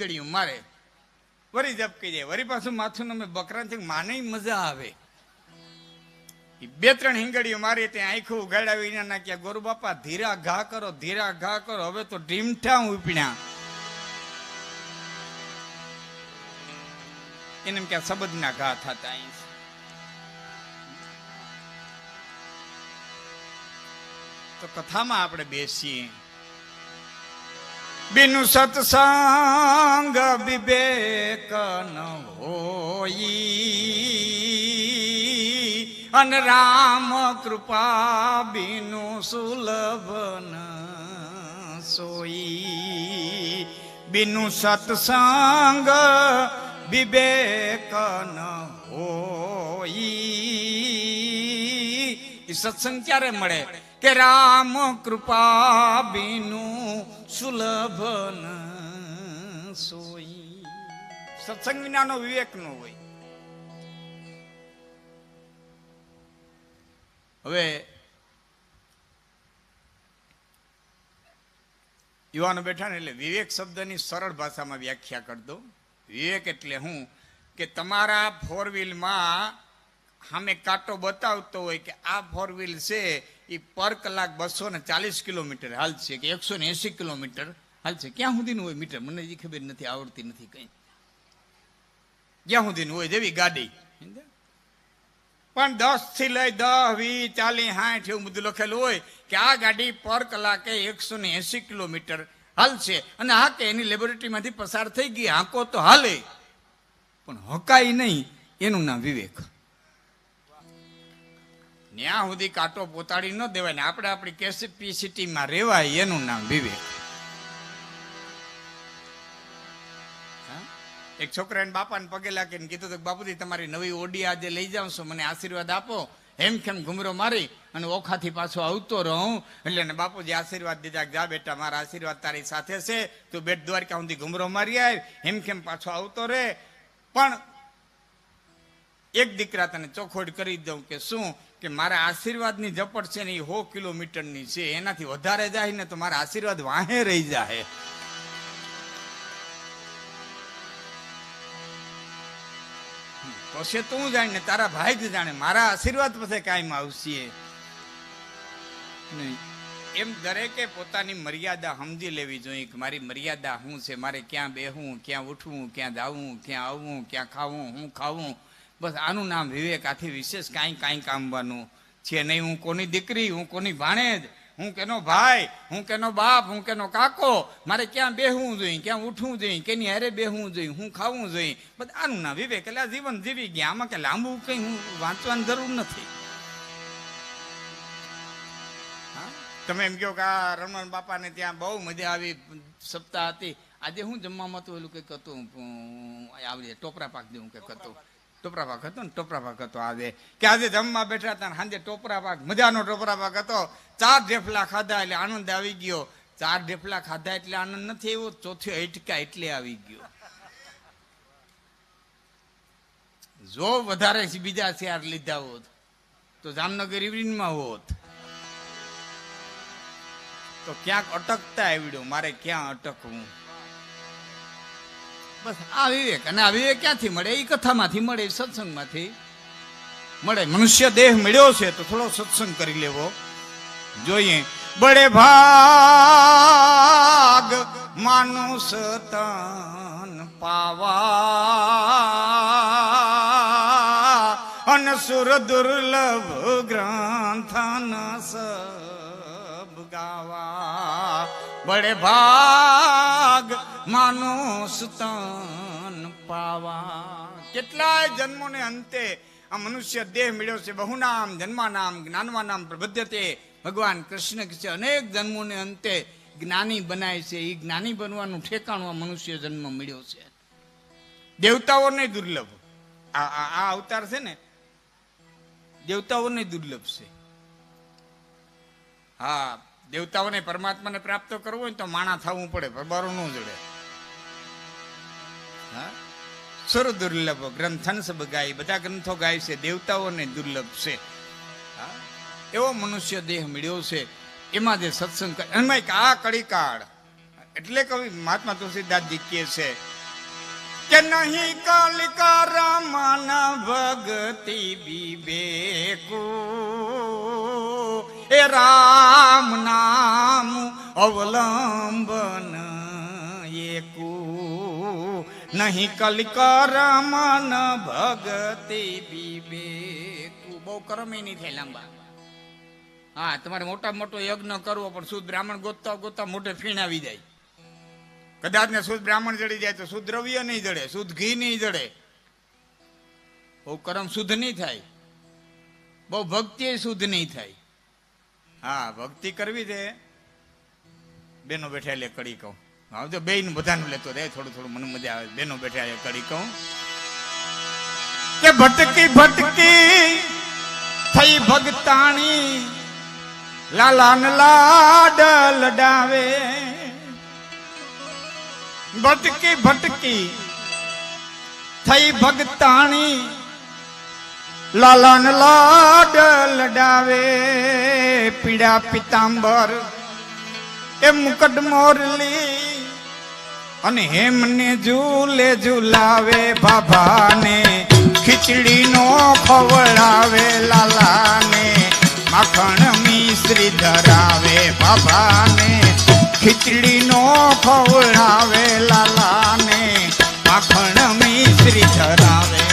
ગળ્યું મારે. વરી ઝપકી જાય વરી પાછું માથું નમે બકરા છે માને મજા આવે. બે ત્રણ હિંગડીઓ મારી ત્યાં આંખું ઉગાડાવી નાખ્યા, ગોરુ બાપા, ધીરા ઘા કરો, ધીરા ઘા કરો, હવે તો ઢીમઠા ઉપડ્યા એને કે સબદના ઘા થતા અહીં તો કથામાં આપણે બેસીએ. બિનુ સત્સંગ વિવેક ન હોઈ અન રામ કૃપા બિનુ સુલભ ન સોઈ બિનુ સત્સંગ વિવેક ન હોઈ ઈ સત્સંગ ક્યારે મળે કે રામ કૃપા બિનુ સુલભ ન સોઈ. સત્સંગ વિનાનો વિવેક નો હોય. હવે યુવાનો બેઠા ને એટલે વિવેક શબ્દની સરળ ભાષામાં વ્યાખ્યા કરી દો વિવેક એટલે હું કે તમારા ફોર વ્હીલમાં સામે કાંટો બતાવતો હોય કે આ ફોર વ્હીલ છે એ પર કલાક બસો ને ચાલીસ કિલોમીટર હાલશે કે એકસો ને એસી કિલોમીટર હાલશે ક્યાં સુધીનું હોય મીટર? મને એ ખબર નથી, આવડતી નથી કઈ. ક્યાં સુધીનું હોય જેવી ગાડી. પણ દસથી લઈ દસ વીસ, ચાલીસ, સાઠ એવું બધું લખેલું હોય કે આ ગાડી પર કલાકે એકસો ને એસી કિલોમીટર હાલશે અને હા કે એની લેબોરેટરીમાંથી પસાર થઈ ગઈ હાંકો તો હાલે. પણ હકાય નહીં એનું નામ વિવેક. ત્યાં સુધી કાંટો પોતાડી ન દેવાય ને આપણે આપણી કેપેસિટીમાં રહેવાય એનું નામ વિવેક? એક છોકરાને બાપાને પગે લાગીને કીધું તો બાપુજી, તમારી નવી ઓડી આજે લઈ જાઉં છું, મને આશીર્વાદ આપો. એમ કેમ ઘુમરો મારી અને ઓખાથી પાછો આવતો રહું. એટલે ને બાપુજી આશીર્વાદ દીધા જા બેટા, મારા આશીર્વાદ તારી સાથે છે. તું બેટ દ્વારકા સુધી ઘુમરો મારી આવ. એમ કેમ પાછો આવતો રહે. પણ એક દીકરા તને ચોખવટ કરી દઉં કે શું? કે મારા આશીર્વાદની ઝપટ છે ને એ સો કિલોમીટરની છે. એનાથી વધારે જાય ને તો મારા આશીર્વાદ વાહે રહી જાય. પછી તું જાણે તારા ભાઈ જ જાણે મારા આશીર્વાદ પછી કાયમ આવશે. એમ દરેકે પોતાની મર્યાદા સમજી લેવી જોઈએ કે મારી મર્યાદા શું છે? મારે ક્યાં બેહવું ક્યાં ઉઠવું, ક્યાં જાવું ક્યાં આવવું, ક્યાં ખાવું, હું ખાવું? બસ આનું નામ વિવેક, આથી વિશેષ કાંઈ કાંઈ કામવાનું. છે નહીં, હું કોની દીકરી, હું કોની ભાણેજ હું કેનો ભાઈ, હું કેનો બાપ, હું કેનો કાકો? મારે ક્યાં બેહવું જોઈએ, ક્યાં ઉઠવું જોઈએ, કેની હારે બેહવું જોઈએ, હું ખાવું જોઈએ? બધા આનું નામ વિવેક, એટલે આ જીવન જીવી ગયા. આમાં કે લાંબુ કંઈ હું વાંચવાની જરૂર નથી? તમે એમ કહો કે આ રમણ બાપાને ત્યાં બહુ મજા આવી, સપ્તાહ હતી. આજે હું જમવામાં હતું એલું કંઈક હતું આવડે, ટોપરા પાક જેવું કંઈક હતું. ટોપરા પાક હતો ને ટોપરા પાક હતો આજે કે આજે જમવા બેઠા હતા સાંજે ટોપરા પાક મજાનો ટોપરા પાક હતો. ચાર ઢેફલા ખાધા એટલે આનંદ આવી ગયો. ચાર ઢેફલા ખાધા એટલે આનંદ નથી એવો ચોથી હટકા એટલે આવી ગયો. જો વધારે બીજા શેર લીધા હોત, તો જામનગર ઇવનિંગમાં હોત. તો ક્યાંક અટકતા આવડ્યો, મારે ક્યાં અટકવું? બસ, આ વિવેક અને આ વિવેક ક્યાંથી મળે? એ કથામાંથી મળે, સત્સંગમાંથી. મળે. મનુષ્ય દેહ મળ્યો છે, તો થોડો સત્સંગ કરી લેવો. જોઈએ. બડે ભાગ માનુષ તન પાવા. અનસુર દુર્લભ ગ્રંથન સબ ગાવા. બડે ભાગ માનુષ સ્તન પાવા. કેટલાય જન્મોને અંતે આ મનુષ્ય દેહ મળ્યો છે. બહુનામ જન્માનામ જ્ઞાનવાનામ પ્રબદ્ધતે ભગવાન કૃષ્ણ કહે છે. અનેક જન્મોને અંતે જ્ઞાની બનાય છે. એ જ્ઞાની બનવાનું ઠેકાણું આ મનુષ્ય જન્મ મળ્યો છે. દેવતાઓને દુર્લભ. આ આ અવતાર છે ને, દેવતાઓને દુર્લભ છે. હા, દેવતાઓને પરમાત્માને પ્રાપ્ત કરવો હોય તો માણા થવું પડે, પરબારો ન જડે. સુર દુર્લભ ગ્રંથન સબ ગાય. બધા ગ્રંથો ગાય છે, દેવતાઓને દુર્લભ છે. એવો મનુષ્ય દેહ મળ્યો છે, એમાં જે સત્સંગ એમાં એક આ કળીકાળ એટલે કવિ મહાત્મા તુલસીદાસજી કહે છે કે નહીં કાલિકા રામાના ભગતિ વિવેકુ, એ રામ નામ અવલંબન નહીં કલિકા રમન ભગતિ વિવેક. બહુ કરમી નહીં થાય લાંબા. હા, તમારે મોટા મોટો યજ્ઞ કરવો પણ શુદ્ધ બ્રાહ્મણ ગોતતા ગોતતા મોટે ફીણ આવી જાય કદાચ ને શુદ્ધ બ્રાહ્મણ જડી જાય તો શુદ્ધ દ્રવ્ય નહીં જડે, શુદ્ધ ઘી નહીં જડે. બહુ કરમ શુદ્ધ નહીં થાય. બહુ ભક્તિ શુદ્ધ નહીં થાય. હા, ભક્તિ કરવી છે. બેનો બેઠા એટલે કડી કહું. હા બેન બધાનું લેતો રે થોડું થોડું મને મજા આવે. બેનો બેઠા લે કડી કહું. કે ભટકી ભટકી થઈ ભગતાણી, લાલાન લાડ લડાવે. ભટકી ભટકી થઈ ભગતાણી, લાલાન લાડ લડાવે. પીડા પિતાંબર, એ મુકટ મોરલી અને હેમને ઝૂલે ઝૂલાવે બાબાને. ખીચડીનો ખવડાવે લાલાને. માખણ મિશ્રી ધરાવે બાબાને. ખીચડીનો ખવડાવે લાલાને. માખણ મિશ્રી ધરાવે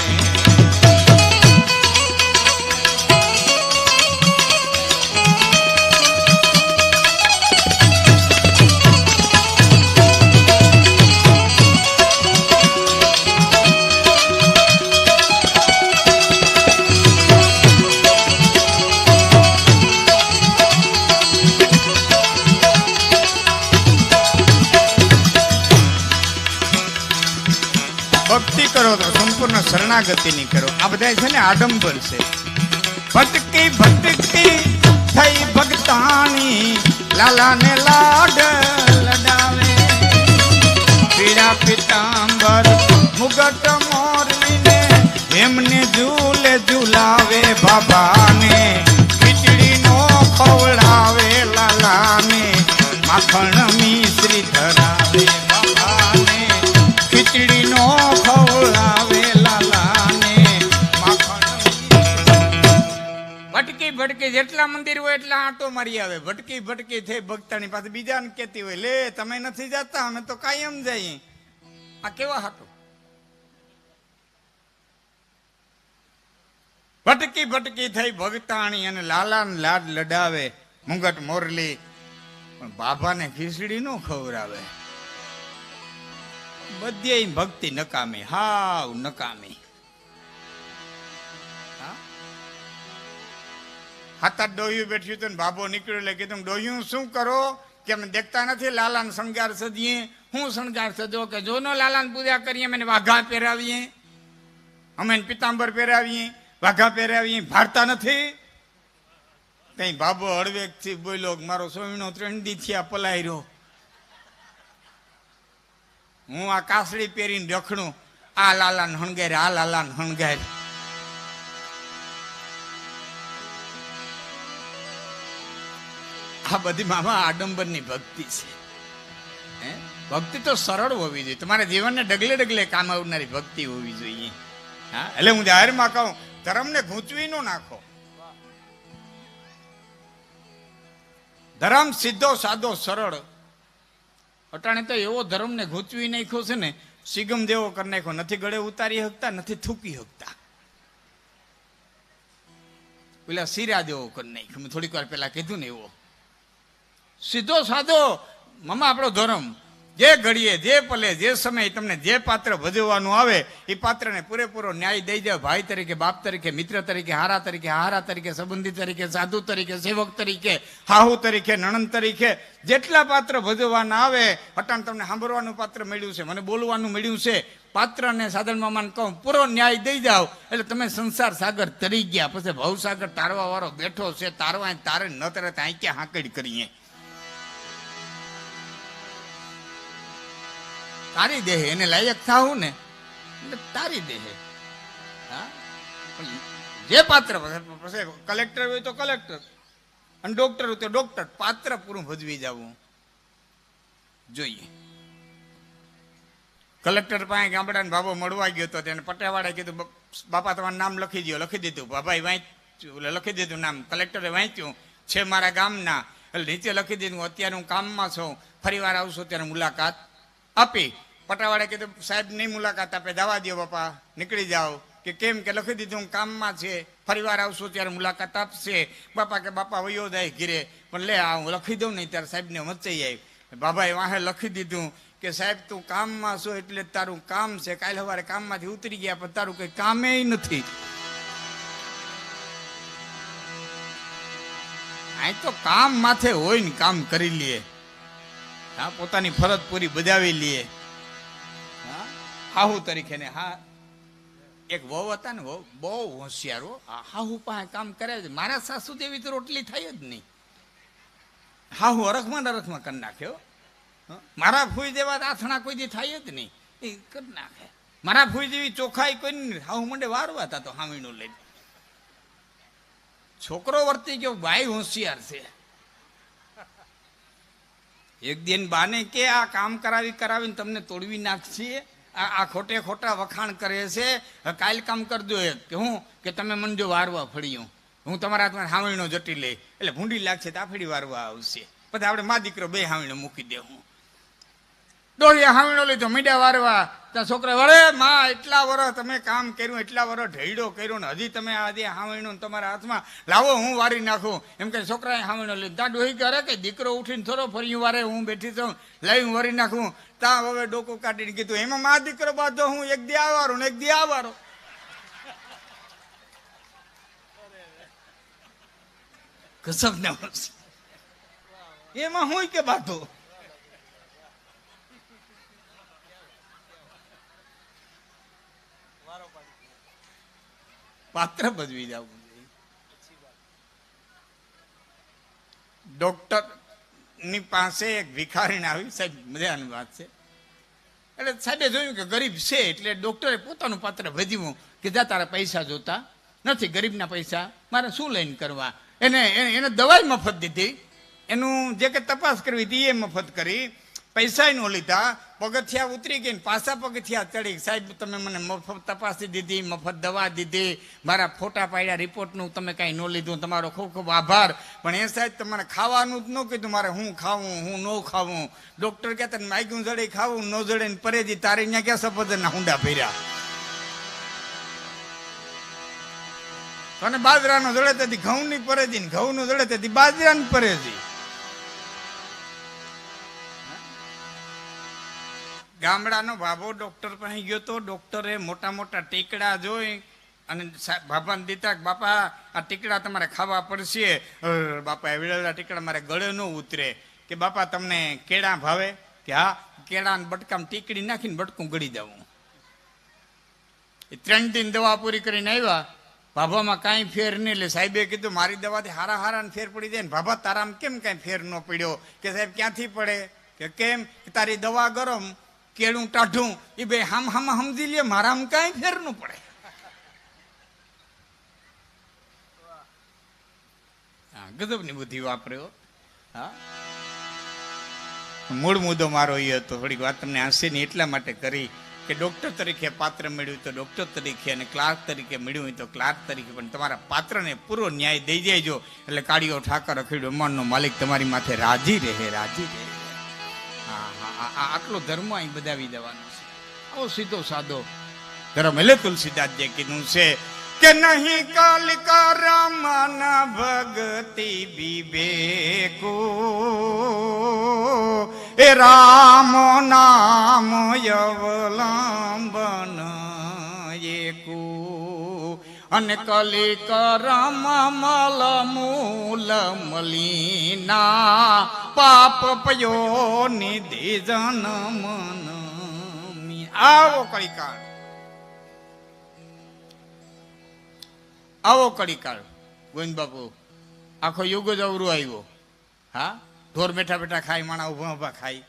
શરણાગતિની કરો. આ બધા છે ને આડંબર છે. ભટકી ભટકી થઈ ભગતાણી લાલાને લાડ લડાવે. પીડા પિતાંબર મુગટ મોરલીને એમને ઝૂલે ઝૂલાવે. બાબાને જેટલા મંદિર હોય એટલા આંટો મારી આવે. ભટકી ભટકી થઈ ભક્તાની પાસે. બીજાને કહેતી હોય, લે, તમે નથી જતા, અમે તો કાયમ જઈએ. આ કેવા હાટો? ભટકી ભટકી થઈ ભગતાણી અને લાલાને લાડ લડાવે, મુંગટ મોરલી. પણ બાબાને ખીચડી નો ખવડાવે. બધી ભક્તિ નકામી, હાવ નકામી. હાથ ડોહ્યું બેઠ્યું હતું ને બાબો નીકળ્યો એટલે કીધું, ડોહ્યું શું કરો? કે અમે દેખતા નથી લાલાને શણગાર સજીએ હું શણગાર સજો કે જોનો લાલાને પૂજા કરીએ, અમે વાઘા પહેરાવીએ. અમે પિતાંબર પહેરાવીએ. વાઘા પહેરાવીએ. ભારતા નથી. કઈ બાબો હળવેકથી બોલ્યો મારો સ્વામીનો ત્રણ દી થયા પલાયરો. હું આ કાસડી પહેરીને રખડું. આ લાલાને હણગાર, આ લાલાને હણગાર. આ બધી મામા આડંબરની ભક્તિ છે? ભક્તિ તો સરળ હોવી જોઈએ. તમારા જીવનને ડગલે ડગલે કામ આવનારી ભક્તિ હોવી જોઈએ. હા? એટલે હું જાહેરમાં કહું, ધર્મને ગૂંચવી નો નાખો. ધર્મ સીધો સાદો સરળ. અટાણે તો એવો ધર્મને ગૂંચવી નાખ્યો છે ને, સિગમ જેવો કરી નાખ્યો. નથી ગળે ઉતારી શકતા, નથી થૂકી શકતા. પેલા સિરા જેવો કરી નાખ્યો. મેં થોડીક વાર પેલા કીધું ને એવો. સીધો સાધો. મમા આપણો ધર્મ. જે ઘડીએ, જે પલે, જે સમયે તમને જે પાત્ર ભજવવાનું આવે, એ પાત્રને પૂરેપૂરો ન્યાય દઈ દે. ભાઈ તરીકે, બાપ તરીકે, મિત્ર તરીકે, હારા તરીકે હારા તરીકે, સંબંધી તરીકે, સાધુ તરીકે, સેવક તરીકે, હાહુ તરીકે, નણંદ તરીકે, જેટલા પાત્ર ભજવવાના આવે અટાણ તમને સાંભળવાનું પાત્ર મળ્યું છે, મને બોલવાનું મળ્યું છે. પાત્રને સાધન મામાને કહું, પૂરો ન્યાય દઈ જાઓ. એટલે તમે સંસાર સાગર તરી ગયા. પછી ભવસાગર તારવા વાળો બેઠો છે તારવા તારે ન તરે ત્યાં ક્યાં હાંકડી કરીએ? તારી દેહે, એને લાયક થાવું ને તારી દેહે. હા? જે પાત્ર કલેક્ટર હોય તો કલેક્ટર, અને ડોક્ટર હોય તો ડોક્ટર, પાત્ર પૂરું ભજવી જવું. જોઈએ. કલેક્ટર પાસે ગામડાને બાબો મળવા ગયો હતો તેને પટેવાળાએ કીધું "બ- બાપા તમારું નામ લખી દો લખી દીધું. બાબાએ વાંચ્યું, એટલે લખી દીધું નામ. કલેક્ટરે વાંચ્યું, છે મારા ગામના. એટલે નીચે લખી દીધું, અત્યારે હું કામમાં છું ફરી વાર આવશો ત્યારે મુલાકાત. આપી. પટાવાળે કીધું, સાહેબ, નહીં મુલાકાત આપે દવા દો બાપા, નીકળી જાઓ. કે કેમ કે લખી દીધું, હું કામમાં છે, ફરી વાર આવશો ત્યારે મુલાકાત આપશે. બાપા કે, બાપા, વયો જાય ઘીરે. પણ લે, આ હું લખી દઉં નહીં ત્યારે સાહેબને વચ્ચે આવી બાબાએ વાહે લખી દીધું કે, સાહેબ, તું કામમાં છો એટલે તારું કામ છે. કાલે સવારે કામમાંથી ઉતરી ગયા, પણ તારું કંઈ કામે નથી. અહીં તો કામ માથે હોય ને કામ કરી લઈએ હા પોતાની ફરજ પૂરી બજાવી લઈએ હા? હાહુ તરીકે ને હા. એક વહુ હતા ને, વહુ બહુ હોશિયાર હાહુ પાસે કામ કરે છે. મારા સાસુ જેવી તો રોટલી થાય જ નહીં. હાહુ અરખમાં ને અરખમાં કરી નાખ્યો? મારા ફૂઈ જેવા આથણા કોઈ થાય જ નહીં. એ કરી નાખે. મારા ફૂઈ જેવી ચોખાઈ કોઈ નહીં હાહુ મંડે વારવા હતા તો હામીનું લઈને. છોકરો વર્તી ગયો, ભાઈ હોશિયાર છે. એક દિન બાને કે, આ કામ કરાવી, કરાવીને તમને તોડવી નાખશે. આ આ ખોટે ખોટા વખાણ કરે છે. કાલ કામ કરજો એક કે હું? કે તમે મને જો વારવા ફળ્યું. હું તમારા હાથમાં હાવણીનો જટી લઈ. એટલે ભૂંડી લાગશે તો આફડી વારવા આવશે. પછી આપણે મા દીકરો બે હાવણીનો મૂકી દે હું. ડોળિયા હાવણીનો લીધો મીડિયા વારવા. ત્યાં છોકરા વળે માં એટલા વર્ષ તમે કામ કર્યું એટલા વર્ષ ઢેડો કર્યો ને હજી તમે આજે હાવણીનો ને તમારા હાથમાં લાવો હું વારી નાખું. એમ કે છોકરાએ હાવણીનો લીધો. ત્યાં ડોહી કરે કે દીકરો ઉઠીને થોડો ફરી વારે હું બેઠી છું લઈ હું વારી નાખું. ત્યાં હવે ડોકું કાઢીને કીધું એમાં મા દીકરો બાંધો હું એક દી આવારો ને એક દી આવારો. કસબ ના એમાં હું કે બાંધો? પાત્ર ભજવી જવું ડોક્ટરની પાસે એક ભિખારીને આવી. સાહેબ મજાની વાત છે. એટલે સાહેબે જોયું કે ગરીબ છે એટલે ડોક્ટરે પોતાનું પાત્ર ભજવ્યું કે જા તારા પૈસા જોતા. નથી ગરીબના પૈસા મારે શું લઈને કરવા? એને એને- એને દવાઈ મફત દીધી. એનું જે કે તપાસ કરવી હતી એ મફત કરી. પૈસા નો લીધા, પગથિયા ઉતરી ગઈ પાછા પગથિયા ચડી. સાહેબ, તમે મને મફત તપાસી દીધી, મફત દવા દીધી, મારા ફોટા પાડ્યા રિપોર્ટનું તમે કાંઈ ન લીધું. તમારો ખૂબ ખૂબ આભાર. પણ એ સાહેબ, તમારે ખાવાનું જ ન કીધું. મારે હું ખાવું, હું ન ખાવું? ડોક્ટર કહેતા માગ્યું જડે ખાવું, ન જડે ને પરેજી, તારે અહીંયા ક્યાં સફરજનના હુંડા ભર્યા અને બાજરાનો જડે તેથી ઘઉંની પરેજી ને ઘઉંનું જડે તેથી બાજરાની પરેજી. ગામડાનો ભાભો ડોક્ટર પાસે ગયો તો ડોક્ટરે મોટા મોટા ટીકડા જોઈ અને બાપાને દીધા બાપા, આ ટીકડા તમારે ખાવા પડશે. બાપા એવડેલા ટીકડા મારે ગળે ન ઉતરે. કે બાપા, તમને કેળા ભાવે? કે હા કેળા બટકામાં ટીકડી નાખીને બટકું ગળી જવું એ ત્રણ દિન દવા પૂરી કરીને આવ્યા. ભાભામાં કાંઈ ફેર નહીં, એટલે સાહેબે કીધું, મારી દવાથી હારા હારાને ફેર પડી જાય ને. ભાભા તારામાં કેમ કાંઈ ફેર ન પડ્યો? કે સાહેબ, ક્યાંથી પડે? કે કેમ? તારી દવા ગરમ. કેળું ટાઢું એ બે હમ હમ સમજી લે મારામાં કાંઈ ફેર ન પડે. હા, ગજબની બુદ્ધિ વાપર્યો. મૂળ મુદ્દો મારો એ હતો, થોડીક વાત તમને હાંસીને એટલા માટે કરી કે ડોક્ટર તરીકે પાત્ર મળ્યું તો ડોક્ટર તરીકે અને ક્લાર્ક તરીકે મળ્યું હોય તો ક્લાર્ક તરીકે, પણ તમારા પાત્રને પૂરો ન્યાય દઈ દેજો. એટલે કાળીઓ ઠાકર અખીડો મનનો માલિક તમારી માથે રાજી રહે રાજી રહે. આટલો ધર્મ અહીં બધાવી દેવાનો છે. આવો સીધો સાદો ધર્મ એટલે તુલસીદાસજીએ કીધું છે કે નહીં કાલિકા રામન ભક્તિ વિવેકો. એ રામ નામ યવલંબન અને કલી કરમ મલ મૂલ મલીના પાપ પયો નિધિ જન મન આવો કાળ આવો કડીકાળ ગોવિંદ બાપુ, આખો યુગ જ અવરું આવ્યો. હા? ઢોર બેઠા બેઠા ખાય, માણા ઊભા ઊભા ખાય.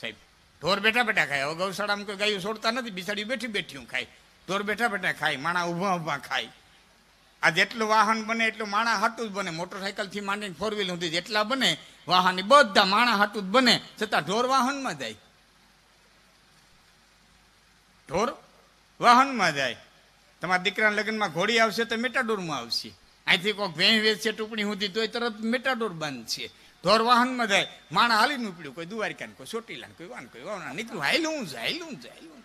સાહેબ, ઢોર બેઠા બેઠા ખાય. હવે ગૌશાળામાં કોઈ ગાયું છોડતા નથી બિસાડી બેઠી બેઠી ખાય. ઢોર બેઠા બેઠા ખાય, માણા ઊભા ઊભા ખાય. આ જેટલું વાહન બને એટલું માણા હાટું જ બને. મોટરસાઇકલથી માંડીને ફોર વ્હીલ સુધી જેટલા બને, વાહન બધા માણા હાટું જ બને, છતાં ઢોર વાહનમાં જાય. ઢોર વાહનમાં જાય. તમારા દીકરાના લગ્નમાં ઘોડી આવશે તો મેટાડોરમાં આવશે. અહીંથી કોઈ ભેં વેચશે ટુકડી સુધી, તોય તરત મેટાડોર બંધ છે. ઢોર વાહનમાં જાય. માણા હાલીને ઉપડ્યું. કોઈ દુવારિકા કોઈ ચોટીલા કોઈ વાન કોઈ વાવના નીકળ્યું હાયલું જ હાયલું.